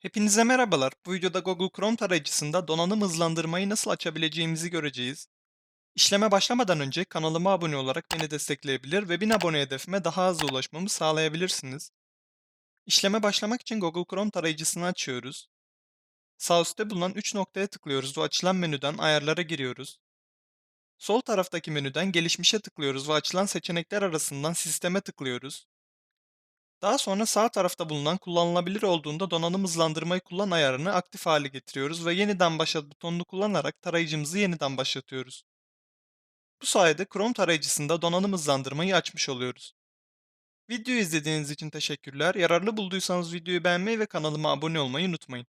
Hepinize merhabalar. Bu videoda Google Chrome tarayıcısında donanım hızlandırmayı nasıl açabileceğimizi göreceğiz. İşleme başlamadan önce kanalıma abone olarak beni destekleyebilir ve 1000 abone hedefime daha hızlı ulaşmamı sağlayabilirsiniz. İşleme başlamak için Google Chrome tarayıcısını açıyoruz. Sağ üstte bulunan 3 noktaya tıklıyoruz ve açılan menüden ayarlara giriyoruz. Sol taraftaki menüden gelişmişe tıklıyoruz ve açılan seçenekler arasından sisteme tıklıyoruz. Daha sonra sağ tarafta bulunan kullanılabilir olduğunda donanım hızlandırmayı kullan ayarını aktif hale getiriyoruz ve yeniden başlat butonunu kullanarak tarayıcımızı yeniden başlatıyoruz. Bu sayede Chrome tarayıcısında donanım hızlandırmayı açmış oluyoruz. Videoyu izlediğiniz için teşekkürler. Yararlı bulduysanız videoyu beğenmeyi ve kanalıma abone olmayı unutmayın.